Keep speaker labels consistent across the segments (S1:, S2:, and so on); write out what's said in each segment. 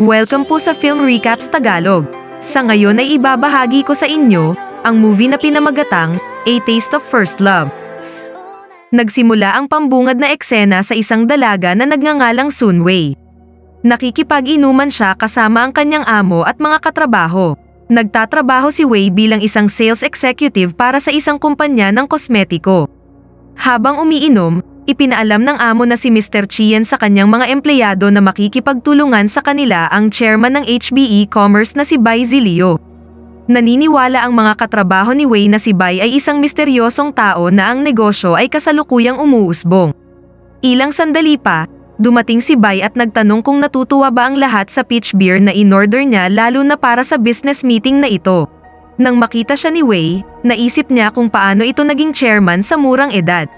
S1: Welcome po sa Film Recaps Tagalog. Sa ngayon ay ibabahagi ko sa inyo ang movie na pinamagatang A Taste of First Love. Nagsimula ang pambungad na eksena sa isang dalaga na nagngangalang Sunway. Nakikipag-inuman siya kasama ang kanyang amo at mga katrabaho. Nagtatrabaho si Wei bilang isang sales executive para sa isang kumpanya ng kosmetiko. Habang umiinom, ipinaalam ng amo na si Mr. Chien sa kanyang mga empleyado na makikipagtulungan sa kanila ang chairman ng HBE Commerce na si Bai Zilio. Naniniwala ang mga katrabaho ni Wei na si Bai ay isang misteryosong tao na ang negosyo ay kasalukuyang umuusbong. Ilang sandali pa, dumating si Bai at nagtanong kung natutuwa ba ang lahat sa peach beer na in-order niya lalo na para sa business meeting na ito. Nang makita siya ni Wei, naisip niya kung paano ito naging chairman sa murang edad.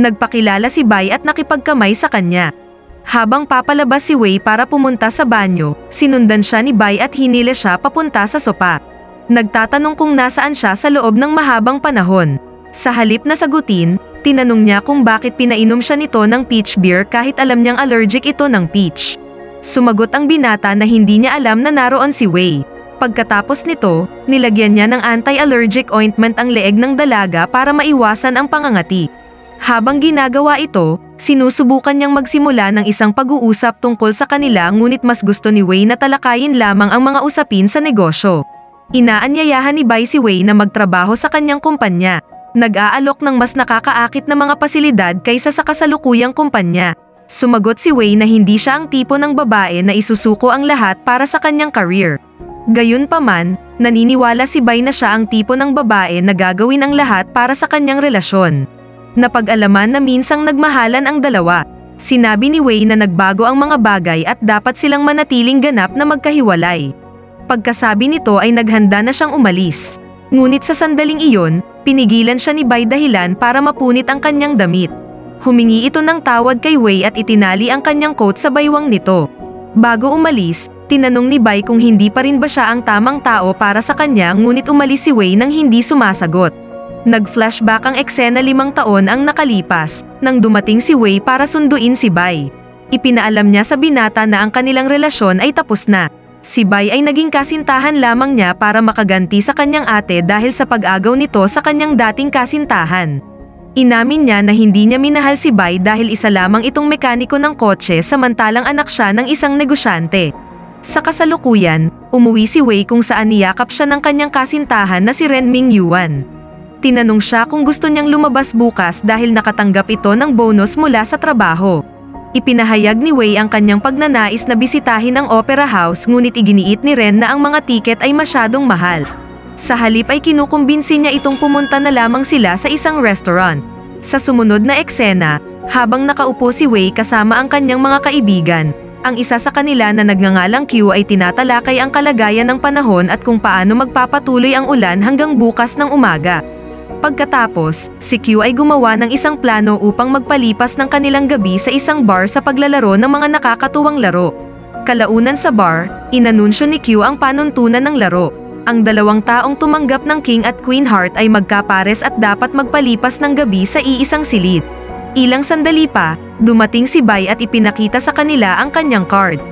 S1: Nagpakilala si Bai at nakipagkamay sa kanya. Habang papalabas si Wei para pumunta sa banyo, sinundan siya ni Bai at hinila siya papunta sa sopa. Nagtatanong kung nasaan siya sa loob ng mahabang panahon. Sa halip na sagutin, tinanong niya kung bakit pinainom siya nito ng peach beer kahit alam niyang allergic ito ng peach. Sumagot ang binata na hindi niya alam na naroon si Wei. Pagkatapos nito, nilagyan niya ng anti-allergic ointment ang leeg ng dalaga para maiwasan ang pangangati. Habang ginagawa ito, sinusubukan niyang magsimula ng isang pag-uusap tungkol sa kanila ngunit mas gusto ni Wei na talakayin lamang ang mga usapin sa negosyo. Inaanyayahan ni Bai si Wei na magtrabaho sa kanyang kumpanya. Nag-aalok ng mas nakakaakit na mga pasilidad kaysa sa kasalukuyang kumpanya. Sumagot si Wei na hindi siya ang tipo ng babae na isusuko ang lahat para sa kanyang career. Gayunpaman, naniniwala si Bai na siya ang tipo ng babae na gagawin ang lahat para sa kanyang relasyon. Napag-alaman na minsang nagmahalan ang dalawa. Sinabi ni Wei na nagbago ang mga bagay at dapat silang manatiling ganap na magkahiwalay. Pagkasabi nito ay naghanda na siyang umalis. Ngunit sa sandaling iyon, pinigilan siya ni Bai dahilan para mapunit ang kanyang damit. Humingi ito ng tawad kay Wei at itinali ang kanyang coat sa baywang nito. Bago umalis, tinanong ni Bai kung hindi pa rin ba siya ang tamang tao para sa kanya ngunit umalis si Wei nang hindi sumasagot. Nag-flashback ang eksena limang taon ang nakalipas, nang dumating si Wei para sunduin si Bai. Ipinaalam niya sa binata na ang kanilang relasyon ay tapos na. Si Bai ay naging kasintahan lamang niya para makaganti sa kanyang ate dahil sa pag-agaw nito sa kanyang dating kasintahan. Inamin niya na hindi niya minahal si Bai dahil isa lamang itong mekaniko ng kotse samantalang anak siya ng isang negosyante. Sa kasalukuyan, umuwi si Wei kung saan niyakap siya ng kanyang kasintahan na si Ren Ming Yuan. Tinanong siya kung gusto niyang lumabas bukas dahil nakatanggap ito ng bonus mula sa trabaho. Ipinahayag ni Wei ang kanyang pagnanais na bisitahin ang opera house ngunit iginiit ni Ren na ang mga tiket ay masyadong mahal. Sa halip ay kinukumbinsi niya itong pumunta na lamang sila sa isang restaurant. Sa sumunod na eksena, habang nakaupo si Wei kasama ang kanyang mga kaibigan, ang isa sa kanila na nagngangalang Q ay tinatalakay ang kalagayan ng panahon at kung paano magpapatuloy ang ulan hanggang bukas ng umaga. Pagkatapos, si Q ay gumawa ng isang plano upang magpalipas ng kanilang gabi sa isang bar sa paglalaro ng mga nakakatuwang laro. Kalaunan sa bar, inanunsyo ni Q ang panuntunan ng laro. Ang dalawang taong tumanggap ng King at Queen Heart ay magkapares at dapat magpalipas ng gabi sa iisang silid. Ilang sandali pa, dumating si Bai at ipinakita sa kanila ang kanyang card.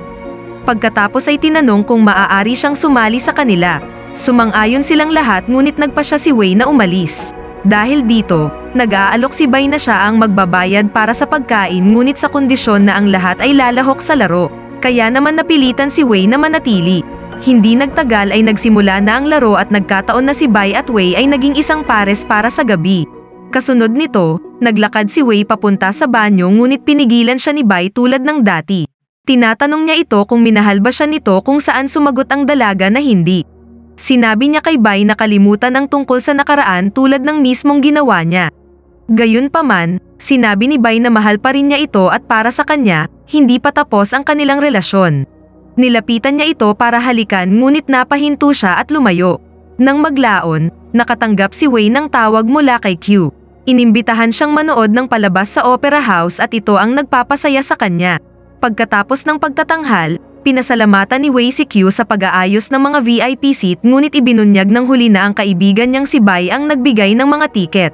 S1: Pagkatapos ay tinanong kung maaari siyang sumali sa kanila. Sumang-ayon silang lahat ngunit nagpa siya si Wei na umalis. Dahil dito, nag-aalok si Bai na siya ang magbabayad para sa pagkain ngunit sa kondisyon na ang lahat ay lalahok sa laro. Kaya naman napilitan si Wei na manatili. Hindi nagtagal ay nagsimula na ang laro at nagkataon na si Bai at Wei ay naging isang pares para sa gabi. Kasunod nito, naglakad si Wei papunta sa banyo ngunit pinigilan siya ni Bai tulad ng dati. Tinatanong niya ito kung minahal ba siya nito kung saan sumagot ang dalaga na hindi. Sinabi niya kay Bai na kalimutan ang tungkol sa nakaraan tulad ng mismong ginawa niya. Gayunpaman, sinabi ni Bai na mahal pa rin niya ito at para sa kanya, hindi pa tapos ang kanilang relasyon. Nilapitan niya ito para halikan ngunit napahinto siya at lumayo. Nang maglaon, nakatanggap si Wei ng tawag mula kay Q. Inimbitahan siyang manood ng palabas sa opera house at ito ang nagpapasaya sa kanya. Pagkatapos ng pagtatanghal, pinasalamatan ni Wei si Q sa pag-aayos ng mga VIP seat ngunit ibinunyag ng huli na ang kaibigan niyang si Bai ang nagbigay ng mga tiket.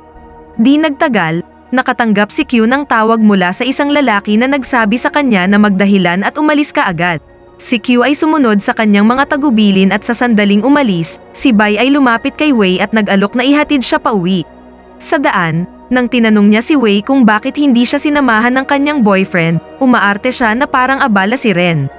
S1: Di nagtagal, nakatanggap si Q ng tawag mula sa isang lalaki na nagsabi sa kanya na magdahilan at umalis ka agad. Si Q ay sumunod sa kanyang mga tagubilin at sa sandaling umalis, si Bai ay lumapit kay Wei at nag-alok na ihatid siya pauwi. Sa daan, nang tinanong niya si Wei kung bakit hindi siya sinamahan ng kanyang boyfriend, umaarte siya na parang abala si Ren.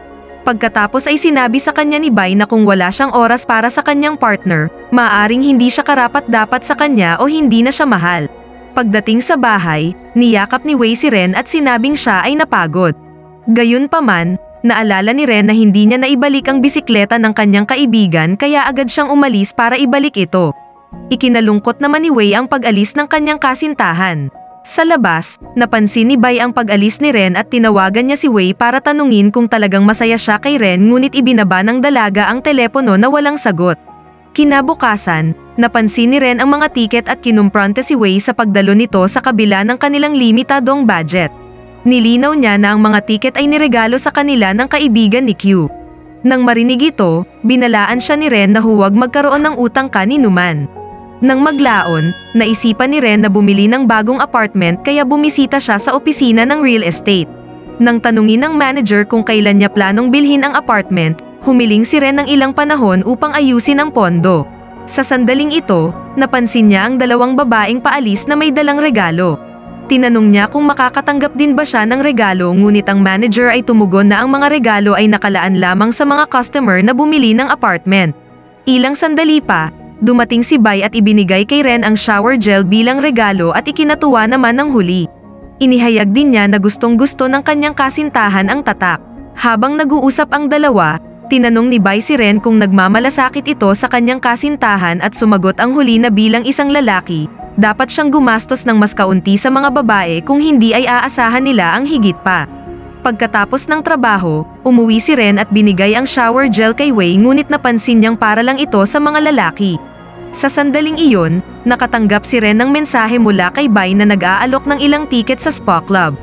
S1: Pagkatapos ay sinabi sa kanya ni Bai na kung wala siyang oras para sa kanyang partner, maaring hindi siya karapat-dapat sa kanya o hindi na siya mahal. Pagdating sa bahay, niyakap ni Wei si Ren at sinabing siya ay napagod. Gayunpaman, naalala ni Ren na hindi niya naibalik ang bisikleta ng kanyang kaibigan kaya agad siyang umalis para ibalik ito. Ikinalungkot naman ni Wei ang pag-alis ng kanyang kasintahan. Sa labas, napansin ni Bai ang pag-alis ni Ren at tinawagan niya si Wei para tanungin kung talagang masaya siya kay Ren ngunit ibinaba ng dalaga ang telepono na walang sagot. Kinabukasan, napansin ni Ren ang mga tiket at kinumpronte si Wei sa pagdalo nito sa kabila ng kanilang limitadong budget. Nilinaw niya na ang mga tiket ay niregalo sa kanila ng kaibigan ni Q. Nang marinig ito, binalaan siya ni Ren na huwag magkaroon ng utang kaninuman. Nang maglaon, naisipan ni Ren na bumili ng bagong apartment kaya bumisita siya sa opisina ng real estate. Nang tanungin ng manager kung kailan niya planong bilhin ang apartment, humiling si Ren ng ilang panahon upang ayusin ang pondo. Sa sandaling ito, napansin niya ang dalawang babaeng paalis na may dalang regalo. Tinanong niya kung makakatanggap din ba siya ng regalo ngunit ang manager ay tumugon na ang mga regalo ay nakalaan lamang sa mga customer na bumili ng apartment. Ilang sandali pa, dumating si Bai at ibinigay kay Ren ang shower gel bilang regalo at ikinatuwa naman ng huli. Inihayag din niya na gustong gusto ng kanyang kasintahan ang tatak. Habang nag-uusap ang dalawa, tinanong ni Bai si Ren kung nagmamalasakit ito sa kanyang kasintahan at sumagot ang huli na bilang isang lalaki, dapat siyang gumastos ng mas kaunti sa mga babae kung hindi ay aasahan nila ang higit pa. Pagkatapos ng trabaho, umuwi si Ren at binigay ang shower gel kay Wei ngunit napansin niyang para lang ito sa mga lalaki. Sa sandaling iyon, nakatanggap si Ren ng mensahe mula kay Bai na nag-aalok ng ilang tiket sa spa club.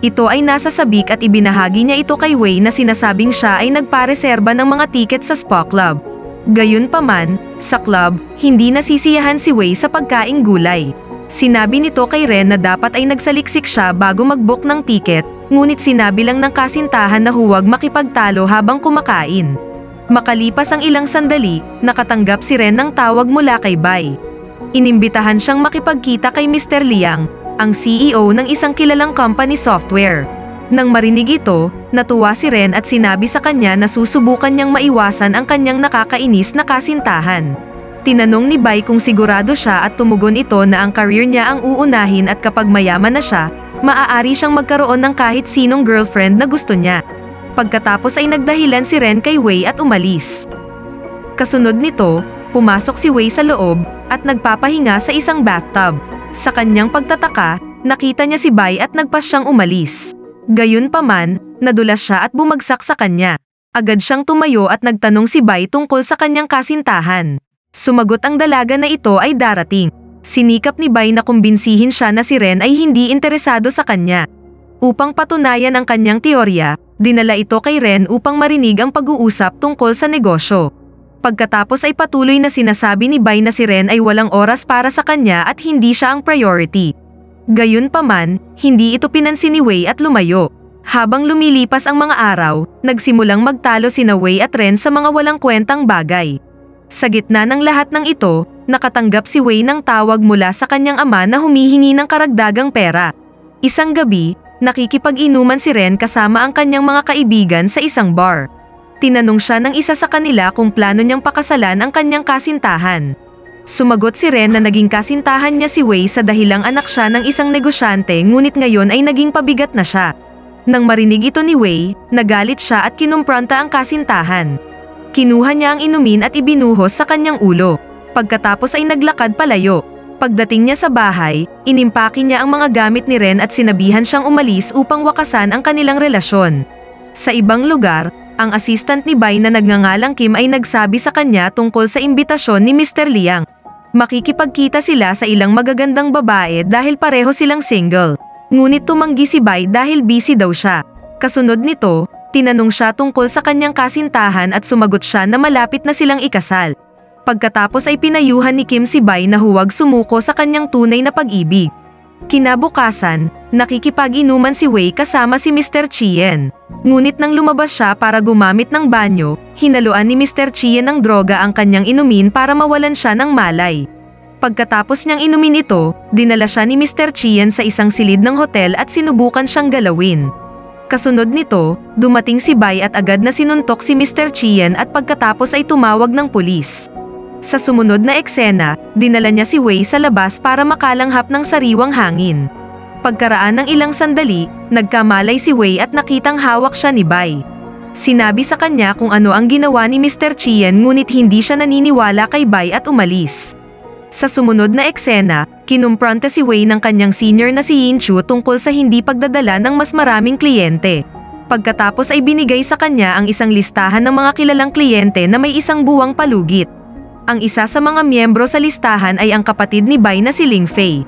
S1: Ito ay nasa sabik at ibinahagi niya ito kay Wei na sinasabing siya ay nagpareserba ng mga tiket sa spa club. Gayunpaman, sa club, hindi nasisiyahan si Wei sa pagkaing gulay. Sinabi nito kay Ren na dapat ay nagsaliksik siya bago mag-book ng tiket, ngunit sinabi lang ng kasintahan na huwag makipagtalo habang kumakain. Makalipas ang ilang sandali, nakatanggap si Ren ng tawag mula kay Bai. Inimbitahan siyang makipagkita kay Mr. Liang, ang CEO ng isang kilalang company software. Nang marinig ito, natuwa si Ren at sinabi sa kanya na susubukan niyang maiwasan ang kanyang nakakainis na kasintahan. Tinanong ni Bai kung sigurado siya at tumugon ito na ang career niya ang uunahin at kapag mayaman na siya, maaari siyang magkaroon ng kahit sinong girlfriend na gusto niya. Pagkatapos ay nagdahilan si Ren kay Wei at umalis. Kasunod nito, pumasok si Wei sa loob at nagpapahinga sa isang bathtub. Sa kanyang pagtataka, nakita niya si Bai at nagpas siyang umalis. Gayunpaman, nadulas siya at bumagsak sa kanya. Agad siyang tumayo at nagtanong si Bai tungkol sa kanyang kasintahan. Sumagot ang dalaga na ito ay darating. Sinikap ni Bai na kumbinsihin siya na si Ren ay hindi interesado sa kanya. Upang patunayan ang kanyang teorya, dinala ito kay Ren upang marinig ang pag-uusap tungkol sa negosyo. Pagkatapos ay patuloy na sinasabi ni Bai na si Ren ay walang oras para sa kanya at hindi siya ang priority. Gayunpaman, hindi ito pinansin ni Wei at lumayo. Habang lumilipas ang mga araw, nagsimulang magtalo sina Wei at Ren sa mga walang kwentang bagay. Sa gitna ng lahat ng ito, nakatanggap si Wei ng tawag mula sa kanyang ama na humihingi ng karagdagang pera. Isang gabi, nakikipag-inuman si Ren kasama ang kanyang mga kaibigan sa isang bar. Tinanong siya ng isa sa kanila kung plano niyang pakasalan ang kanyang kasintahan. Sumagot si Ren na naging kasintahan niya si Wei sa dahilang anak siya ng isang negosyante ngunit ngayon ay naging pabigat na siya. Nang marinig ito ni Wei, nagalit siya at kinumpronta ang kasintahan. Kinuha niya ang inumin at ibinuhos sa kanyang ulo. Pagkatapos ay naglakad palayo. Pagdating niya sa bahay, inimpaki niya ang mga gamit ni Ren at sinabihan siyang umalis upang wakasan ang kanilang relasyon. Sa ibang lugar, ang assistant ni Bai na nagngangalang Kim ay nagsabi sa kanya tungkol sa imbitasyon ni Mr. Liang. Makikipagkita sila sa ilang magagandang babae dahil pareho silang single. Ngunit tumanggi si Bai dahil busy daw siya. Kasunod nito, tinanong siya tungkol sa kanyang kasintahan at sumagot siya na malapit na silang ikasal. Pagkatapos ay pinayuhan ni Kim si Bai na huwag sumuko sa kanyang tunay na pag-ibig. Kinabukasan, nakikipag-inuman si Wei kasama si Mr. Chien. Ngunit nang lumabas siya para gumamit ng banyo, hinaluan ni Mr. Chien ng droga ang kanyang inumin para mawalan siya ng malay. Pagkatapos niyang inumin ito, dinala siya ni Mr. Chien sa isang silid ng hotel at sinubukan siyang galawin. Kasunod nito, dumating si Bai at agad na sinuntok si Mr. Chien at pagkatapos ay tumawag ng pulis. Sa sumunod na eksena, dinala niya si Wei sa labas para makalanghap ng sariwang hangin. Pagkaraan ng ilang sandali, nagkamalay si Wei at nakitang hawak siya ni Bai. Sinabi sa kanya kung ano ang ginawa ni Mr. Chien ngunit hindi siya naniniwala kay Bai at umalis. Sa sumunod na eksena, kinumpronta si Wei ng kanyang senior na si Yin Chu tungkol sa hindi pagdadala ng mas maraming kliyente. Pagkatapos ay binigay sa kanya ang isang listahan ng mga kilalang kliyente na may isang buwang palugit. Ang isa sa mga miyembro sa listahan ay ang kapatid ni Bai na si Ling Fei.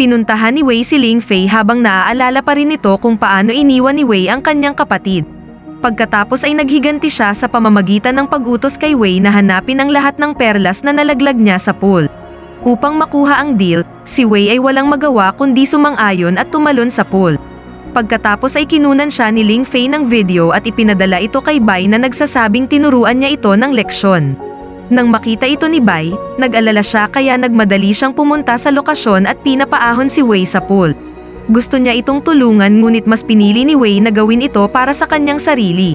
S1: Pinuntahan ni Wei si Ling Fei habang naaalala pa rin nito kung paano iniwan ni Wei ang kanyang kapatid. Pagkatapos ay naghiganti siya sa pamamagitan ng pag-utos kay Wei na hanapin ang lahat ng perlas na nalaglag niya sa pool. Upang makuha ang deal, si Wei ay walang magawa kundi sumang-ayon at tumalon sa pool. Pagkatapos ay kinunan siya ni Ling Fei ng video at ipinadala ito kay Bai na nagsasabing tinuruan niya ito ng leksyon. Nang makita ito ni Bai, nag-alala siya kaya nagmadali siyang pumunta sa lokasyon at pinapaahon si Wei sa pool. Gusto niya itong tulungan ngunit mas pinili ni Wei na gawin ito para sa kanyang sarili.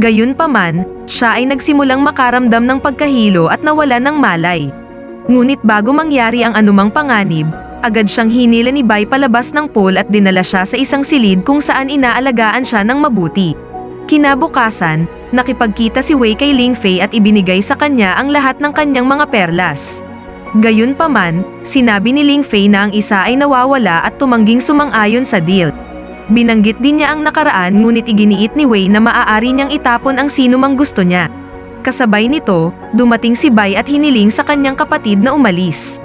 S1: Gayunpaman, siya ay nagsimulang makaramdam ng pagkahilo at nawala ng malay. Ngunit bago mangyari ang anumang panganib, agad siyang hinila ni Bai palabas ng pool at dinala siya sa isang silid kung saan inaalagaan siya ng mabuti. Kinabukasan, nakipagkita si Wei kay Ling Fei at ibinigay sa kanya ang lahat ng kanyang mga perlas. Gayunpaman, sinabi ni Ling Fei na ang isa ay nawawala at tumangging sumang-ayon sa deal. Binanggit din niya ang nakaraan ngunit iginiit ni Wei na maaari niyang itapon ang sino mang gusto niya. Kasabay nito, dumating si Bai at hiniling sa kanyang kapatid na umalis.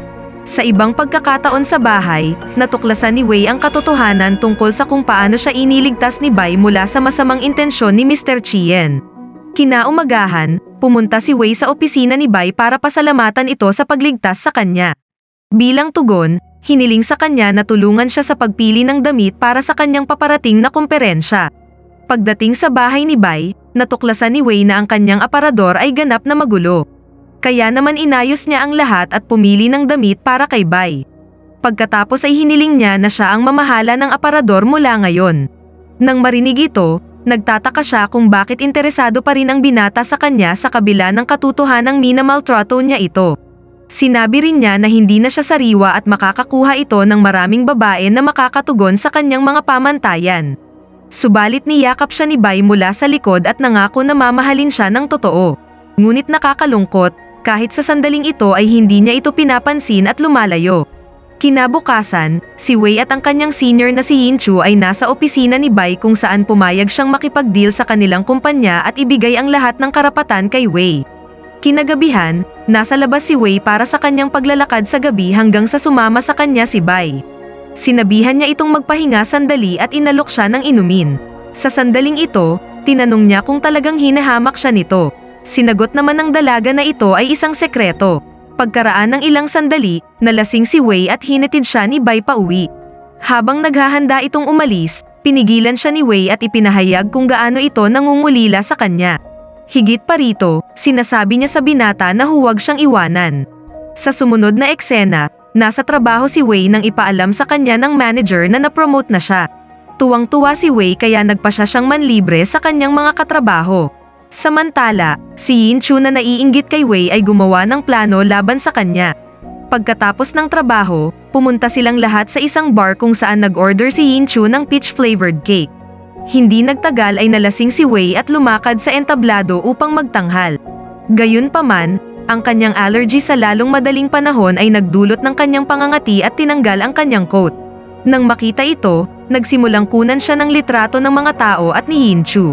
S1: Sa ibang pagkakataon sa bahay, natuklasan ni Wei ang katotohanan tungkol sa kung paano siya iniligtas ni Bai mula sa masamang intensyon ni Mr. Chien. Kinaumagahan, pumunta si Wei sa opisina ni Bai para pasalamatan ito sa pagligtas sa kanya. Bilang tugon, hiniling sa kanya na tulungan siya sa pagpili ng damit para sa kanyang paparating na komperensya. Pagdating sa bahay ni Bai, natuklasan ni Wei na ang kanyang aparador ay ganap na magulo. Kaya naman inayos niya ang lahat at pumili ng damit para kay Bai. Pagkatapos ay hiniling niya na siya ang mamahala ng aparador mula ngayon. Nang marinig ito, nagtataka siya kung bakit interesado pa rin ang binata sa kanya sa kabila ng katotohanang minamaltrato niya ito. Sinabi rin niya na hindi na siya sariwa at makakakuha ito ng maraming babae na makakatugon sa kanyang mga pamantayan. Subalit niyakap siya ni Bai mula sa likod at nangako na mamahalin siya ng totoo. Ngunit nakakalungkot, kahit sa sandaling ito ay hindi niya ito pinapansin at lumalayo. Kinabukasan, si Wei at ang kanyang senior na si Yin Chu ay nasa opisina ni Bai kung saan pumayag siyang makipag-deal sa kanilang kumpanya at ibigay ang lahat ng karapatan kay Wei. Kinagabihan, nasa labas si Wei para sa kanyang paglalakad sa gabi hanggang sa sumama sa kanya si Bai. Sinabihan niya itong magpahinga sandali at inalok siya ng inumin. Sa sandaling ito, tinanong niya kung talagang hinahamak siya nito. Sinagot naman ng dalaga na ito ay isang sekreto. Pagkaraan ng ilang sandali, nalasing si Wei at hinatid siya ni Bai pa uwi. Habang naghahanda itong umalis, pinigilan siya ni Wei at ipinahayag kung gaano ito nangungulila sa kanya. Higit pa rito, sinasabi niya sa binata na huwag siyang iwanan. Sa sumunod na eksena, nasa trabaho si Wei nang ipaalam sa kanya ng manager na napromote na siya. Tuwang-tuwa si Wei kaya nagpa siya siyang manlibre sa kanyang mga katrabaho. Samantala, si Yin Chu na naiinggit kay Wei ay gumawa ng plano laban sa kanya. Pagkatapos ng trabaho, pumunta silang lahat sa isang bar kung saan nag-order si Yin Chu ng peach-flavored cake. Hindi nagtagal ay nalasing si Wei at lumakad sa entablado upang magtanghal. Gayunpaman, ang kanyang allergy sa lalong madaling panahon ay nagdulot ng kanyang pangangati at tinanggal ang kanyang coat. Nang makita ito, nagsimulang kunan siya ng litrato ng mga tao at ni Yin Chu.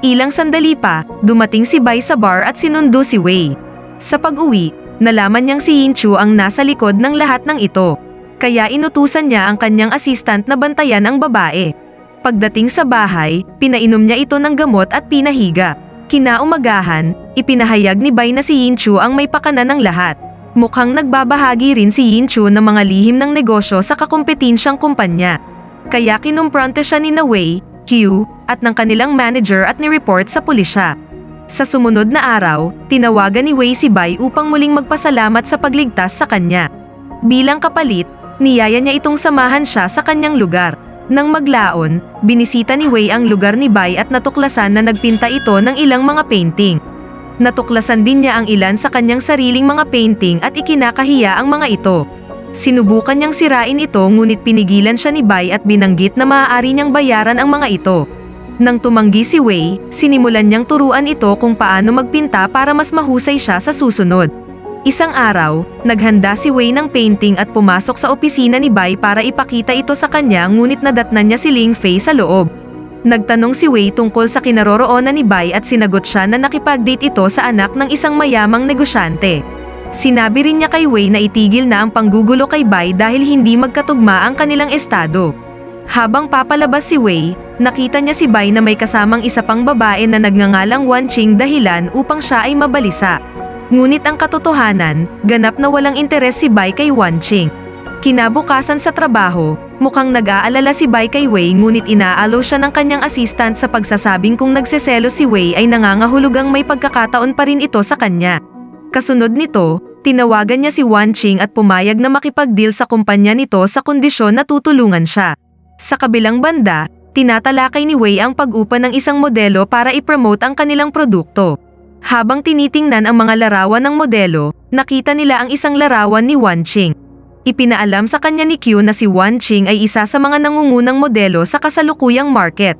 S1: Ilang sandali pa, dumating si Bai sa bar at sinundo si Wei. Sa pag-uwi, nalaman niyang si Yin Chu ang nasa likod ng lahat ng ito. Kaya inutusan niya ang kanyang assistant na bantayan ang babae. Pagdating sa bahay, pinainom niya ito ng gamot at pinahiga. Kinaumagahan, ipinahayag ni Bai na si Yin Chu ang may pakana ng lahat. Mukhang nagbabahagi rin si Yin Chu ng mga lihim ng negosyo sa kakompetensyang kumpanya. Kaya kinumprante siya ni na Wei, Q, at ng kanilang manager at ni-report sa pulisya. Sa sumunod na araw, tinawagan ni Wei si Bai upang muling magpasalamat sa pagligtas sa kanya. Bilang kapalit, niyaya niya itong samahan siya sa kanyang lugar. Nang maglaon, binisita ni Wei ang lugar ni Bai at natuklasan na nagpinta ito ng ilang mga painting. Natuklasan din niya ang ilan sa kanyang sariling mga painting at ikinakahiya ang mga ito. Sinubukan niyang sirain ito ngunit pinigilan siya ni Bai at binanggit na maaari niyang bayaran ang mga ito. Nang tumanggi si Wei, sinimulan niyang turuan ito kung paano magpinta para mas mahusay siya sa susunod. Isang araw, naghanda si Wei ng painting at pumasok sa opisina ni Bai para ipakita ito sa kanya ngunit nadatnan niya si Ling Fei sa loob. Nagtanong si Wei tungkol sa kinaroroonan ni Bai at sinagot siya na nakipag-date ito sa anak ng isang mayamang negosyante. Sinabi rin niya kay Wei na itigil na ang panggugulo kay Bai dahil hindi magkatugma ang kanilang estado. Habang papalabas si Wei, nakita niya si Bai na may kasamang isa pang babae na nagngangalang Wan Qing dahilan upang siya ay mabalisa. Ngunit ang katotohanan, ganap na walang interes si Bai kay Wan Qing. Kinabukasan sa trabaho, mukhang nag-aalala si Bai kay Wei ngunit inaalo siya ng kanyang assistant sa pagsasabing kung nagseselo si Wei ay nangangahulugang may pagkakataon pa rin ito sa kanya. Kasunod nito, tinawagan niya si Wan Qing at pumayag na makipag-deal sa kumpanya nito sa kondisyon na tutulungan siya. Sa kabilang banda, tinatalakay ni Wei ang pag-upa ng isang modelo para i-promote ang kanilang produkto. Habang tinitingnan ang mga larawan ng modelo, nakita nila ang isang larawan ni Wan Qing. Ipinaalam sa kanya ni Q na si Wan Qing ay isa sa mga nangungunang modelo sa kasalukuyang market.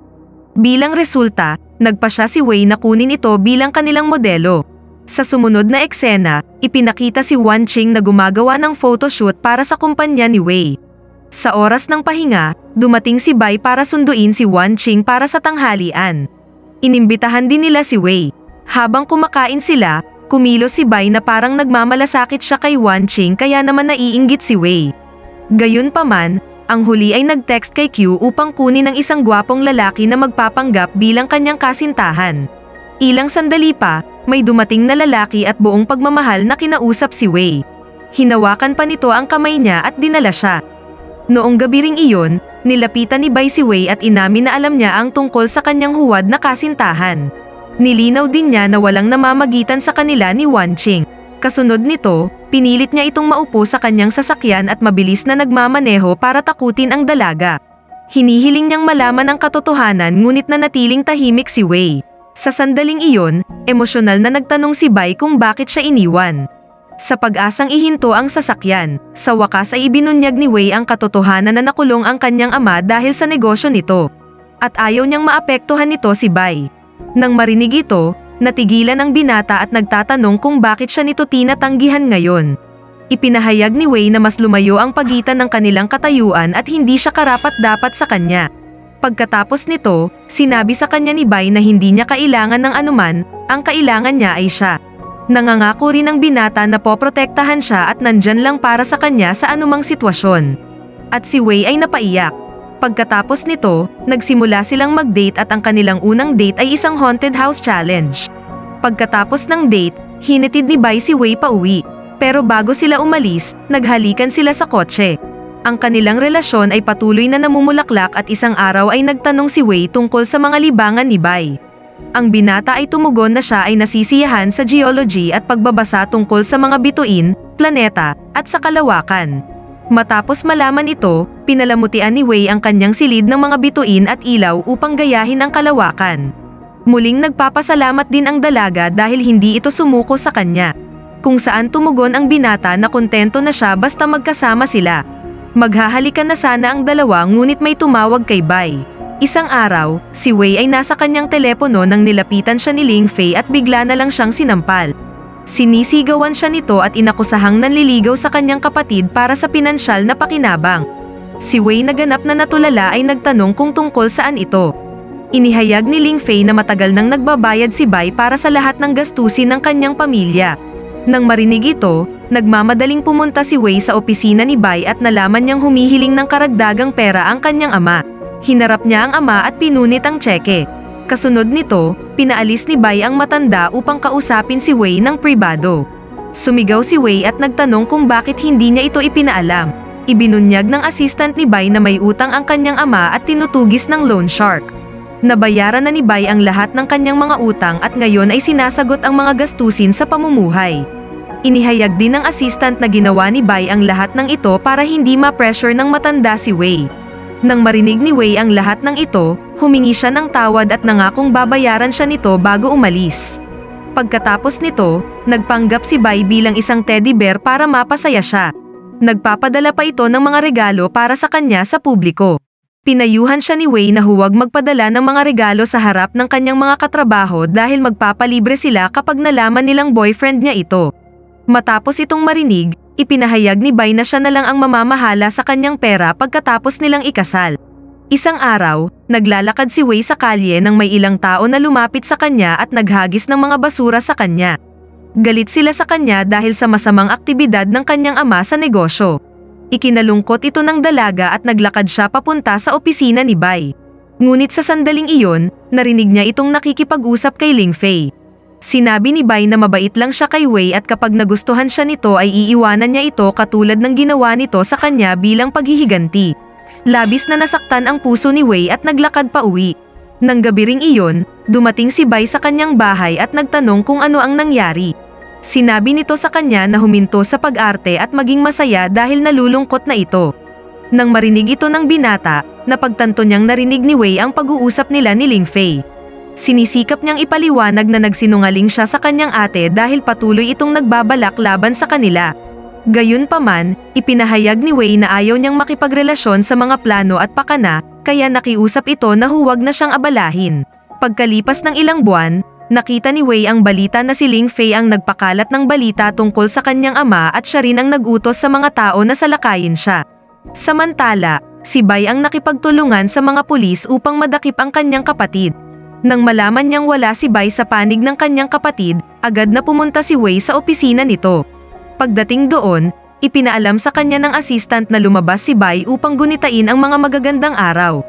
S1: Bilang resulta, nagpa siya si Wei na kunin ito bilang kanilang modelo. Sa sumunod na eksena, ipinakita si Wan Qing na gumagawa ng photoshoot para sa kumpanya ni Wei. Sa oras ng pahinga, dumating si Bai para sunduin si Wan Qing para sa tanghalian. Inimbitahan din nila si Wei. Habang kumakain sila, kumilos si Bai na parang nagmamalasakit siya kay Wan Qing kaya naman naiinggit si Wei. Gayunpaman, ang huli ay nag-text kay Q upang kunin ang isang gwapong lalaki na magpapanggap bilang kanyang kasintahan. Ilang sandali pa, may dumating na lalaki at buong pagmamahal na kinausap si Wei. Hinawakan pa nito ang kamay niya at dinala siya. Noong gabi ring iyon, nilapitan ni Bai si Wei at inamin na alam niya ang tungkol sa kanyang huwad na kasintahan. Nilinaw din niya na walang namamagitan sa kanila ni Wan Qing. Kasunod nito, pinilit niya itong maupo sa kanyang sasakyan at mabilis na nagmamaneho para takutin ang dalaga. Hinihiling niyang malaman ang katotohanan ngunit nanatiling tahimik si Wei. Sa sandaling iyon, emosyonal na nagtanong si Bai kung bakit siya iniwan. Sa pag-asang ihinto ang sasakyan, sa wakas ay ibinunyag ni Wei ang katotohanan na nakulong ang kanyang ama dahil sa negosyo nito. At ayaw niyang maapektuhan nito si Bai. Nang marinig ito, natigilan ang binata at nagtatanong kung bakit siya nito tinatanggihan ngayon. Ipinahayag ni Wei na mas lumayo ang pagitan ng kanilang katayuan at hindi siya karapat-dapat sa kanya. Pagkatapos nito, sinabi sa kanya ni Bai na hindi niya kailangan ng anuman, ang kailangan niya ay siya. Nangangako rin ang binata na poprotektahan siya at nandyan lang para sa kanya sa anumang sitwasyon. At si Wei ay napaiyak. Pagkatapos nito, nagsimula silang mag-date at ang kanilang unang date ay isang haunted house challenge. Pagkatapos ng date, hinitid ni Bai si Wei pa uwi. Pero bago sila umalis, naghalikan sila sa kotse. Ang kanilang relasyon ay patuloy na namumulaklak at isang araw ay nagtanong si Wei tungkol sa mga libangan ni Bai. Ang binata ay tumugon na siya ay nasisiyahan sa geology at pagbabasa tungkol sa mga bituin, planeta, at sa kalawakan. Matapos malaman ito, pinalamutian ni Wei ang kanyang silid ng mga bituin at ilaw upang gayahin ang kalawakan. Muling nagpapasalamat din ang dalaga dahil hindi ito sumuko sa kanya. Kung saan tumugon ang binata na kontento na siya basta magkasama sila. Maghahalikan na sana ang dalawa ngunit may tumawag kay Bai. Isang araw, si Wei ay nasa kanyang telepono nang nilapitan siya ni Ling Fei at bigla na lang siyang sinampal. Sinisigawan siya nito at inakusahang nanliligaw sa kanyang kapatid para sa pinansyal na pakinabang. Si Wei na ganap na natulala ay nagtanong kung tungkol saan ito. Inihayag ni Ling Fei na matagal nang nagbabayad si Bai para sa lahat ng gastusin ng kanyang pamilya. Nang marinig ito, nagmamadaling pumunta si Wei sa opisina ni Bai at nalaman niyang humihiling ng karagdagang pera ang kanyang ama. Hinarap niya ang ama at pinunit ang tseke. Kasunod nito, pinaalis ni Bai ang matanda upang kausapin si Wei ng pribado. Sumigaw si Wei at nagtanong kung bakit hindi niya ito ipinaalam. Ibinunyag ng assistant ni Bai na may utang ang kanyang ama at tinutugis ng loan shark. Nabayaran na ni Bai ang lahat ng kanyang mga utang at ngayon ay sinasagot ang mga gastusin sa pamumuhay. Inihayag din ng assistant na ginawa ni Bai ang lahat ng ito para hindi ma-pressure ng matanda si Wei. Nang marinig ni Wei ang lahat ng ito, humingi siya ng tawad at nangakong babayaran siya nito bago umalis. Pagkatapos nito, nagpanggap si Bai bilang isang teddy bear para mapasaya siya. Nagpapadala pa ito ng mga regalo para sa kanya sa publiko. Pinayuhan siya ni Wei na huwag magpadala ng mga regalo sa harap ng kanyang mga katrabaho dahil magpapalibre sila kapag nalaman nilang boyfriend niya ito. Matapos itong marinig, ipinahayag ni Bai na siya na lang ang mamamahala sa kanyang pera pagkatapos nilang ikasal. Isang araw, naglalakad si Wei sa kalye nang may ilang tao na lumapit sa kanya at naghagis ng mga basura sa kanya. Galit sila sa kanya dahil sa masamang aktibidad ng kanyang ama sa negosyo. Ikinalungkot ito ng dalaga at naglakad siya papunta sa opisina ni Bai. Ngunit sa sandaling iyon, narinig niya itong nakikipag-usap kay Ling Fei. Sinabi ni Bai na mabait lang siya kay Wei at kapag nagustuhan siya nito ay iiwanan niya ito katulad ng ginawa nito sa kanya bilang paghihiganti. Labis na nasaktan ang puso ni Wei at naglakad pa uwi. Nang gabi ring iyon, dumating si Bai sa kanyang bahay at nagtanong kung ano ang nangyari. Sinabi nito sa kanya na huminto sa pag-arte at maging masaya dahil nalulungkot na ito. Nang marinig ito ng binata, napagtanto niyang narinig ni Wei ang pag-uusap nila ni Ling Fei. Sinisikap niyang ipaliwanag na nagsinungaling siya sa kanyang ate dahil patuloy itong nagbabalak laban sa kanila. Gayunpaman, ipinahayag ni Wei na ayaw niyang makipagrelasyon sa mga plano at pakana, kaya nakiusap ito na huwag na siyang abalahin. Pagkalipas ng ilang buwan, nakita ni Wei ang balita na si Ling Fei ang nagpakalat ng balita tungkol sa kanyang ama at siya rin ang nagutos sa mga tao na salakayin siya. Samantala, si Bai ang nakipagtulungan sa mga pulis upang madakip ang kanyang kapatid. Nang malaman niyang wala si Bai sa panig ng kanyang kapatid, agad na pumunta si Wei sa opisina nito. Pagdating doon, ipinaalam sa kanya ng assistant na lumabas si Bai upang gunitain ang mga magagandang araw.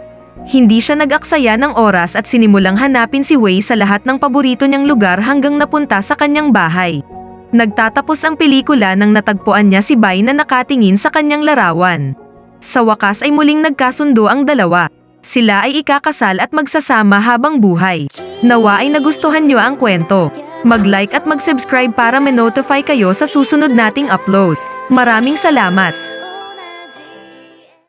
S1: Hindi siya nag-aksaya ng oras at sinimulang hanapin si Wei sa lahat ng paborito niyang lugar hanggang napunta sa kanyang bahay. Nagtatapos ang pelikula nang natagpuan niya si Bai na nakatingin sa kanyang larawan. Sa wakas ay muling nagkasundo ang dalawa. Sila ay ikakasal at magsasama habang buhay. Nawa ay nagustuhan niyo ang kwento. Mag-like at mag-subscribe para ma-notify kayo sa susunod nating upload. Maraming salamat!